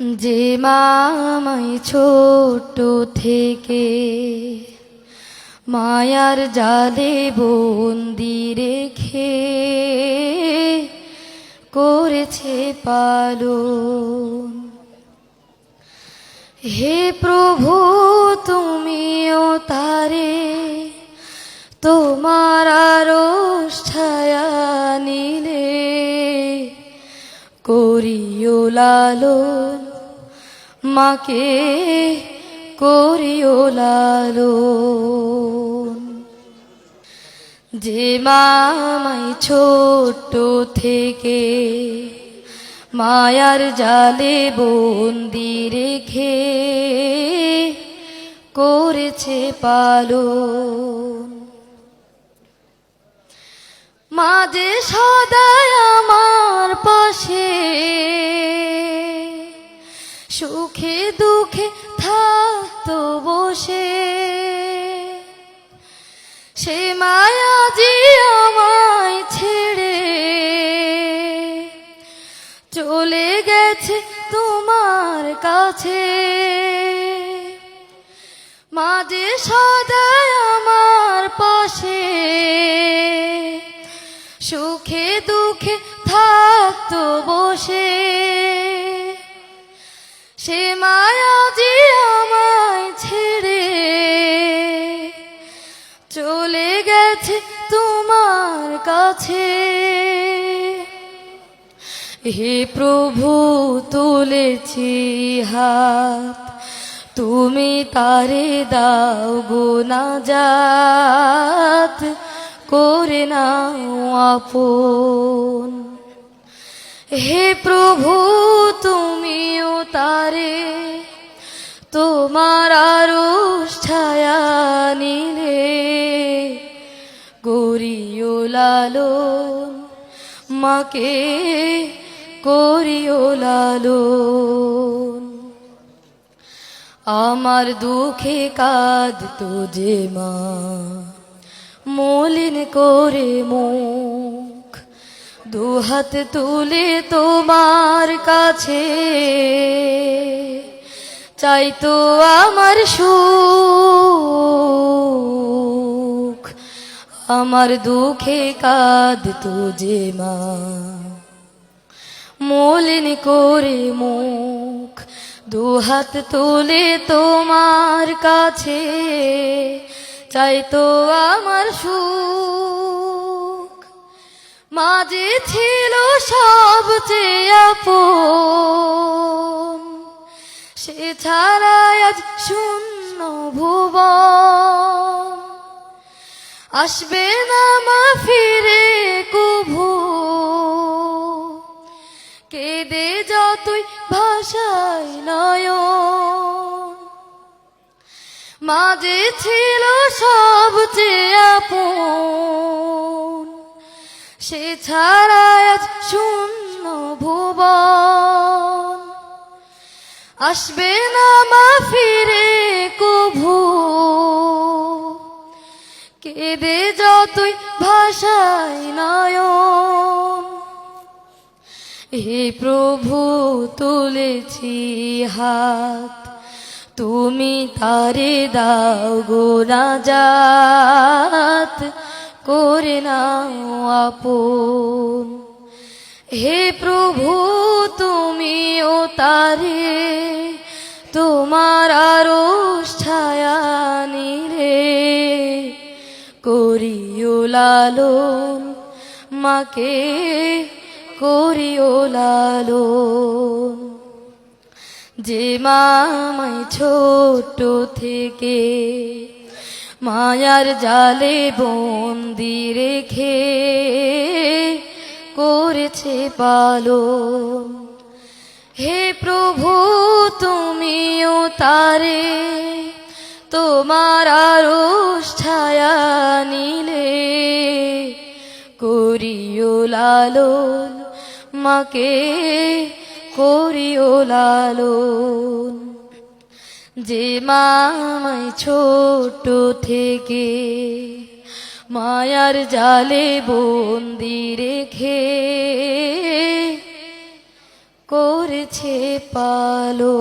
যে মামাই ছোট থেকে মায়ার জালে বন্দি রেখে করেছে পালন। হে প্রভু করিও লালন, মাকে করিও লালন। যে মামাই ছোট থেকে মায়ার জালে বন্দি রেখে করেছে পালন। মাঝে সদায় আমার সুখে দুঃখে থাকতো বসে। সে মায়া যে আমায় ছেড়ে চলে গেছে তোমার কাছে। মাঝে সদায় আমার পাশে, সুখে দুঃখে থাকতো বসে। সে মায়া যে আমায় ছেড়ে চলে গেছে তোমার কাছে। হে প্রভু, তুলেছি হাত, তুমি তারে দাও গো না যাত করে নাও আপন। হে প্রভু, তুমিও তারে। তোমার আরও ছায়া নিলে। গরিও লালন, মাকে করিও লালন। আমার দুঃখে কাঁদ যে মা, মলিন করে মুখ দুহাত তুলে তোমার কাছে। চাই তো আমার সুখ, আমার দুঃখে কাঁদ যে মা। মলিন করে মুখ দুহাত তুলে তোমার কাছে। চাই তো আমার সুখ মাঝে ছিল সব আপন। সে ছাড়া আজ শূন্য ভুবন। আসবে না মা ফিরে কুভু। কেঁদে যতই ভাষায় নয় মাঝে ছিল সব আপন। সে ছাড়া আজ শূন্য ভুবন। আসবে না মা ফিরে কভু। কেঁদে যতই ভাষায় নয়ন। হে প্রভু, তুলেছি হাত। তুমি তারে দাও গো রাজাত। করে নাও আপন। হে প্রভু, তুমিও তারে, তোমার আরও ছায়া নিরে করিও লালন, মাকে করিও লালন। যে মামাই ছোট থেকে মায়ার জালে বন্দি রেখে করেছে পালন। হে প্রভু, তুমিও তারে তোমার আরও ছায়া নিলে। করিও লালন, মাকে করিও লালন। যে মামাই ছোট থেকে মায়ার জালে বন্দি রেখে করেছে পালো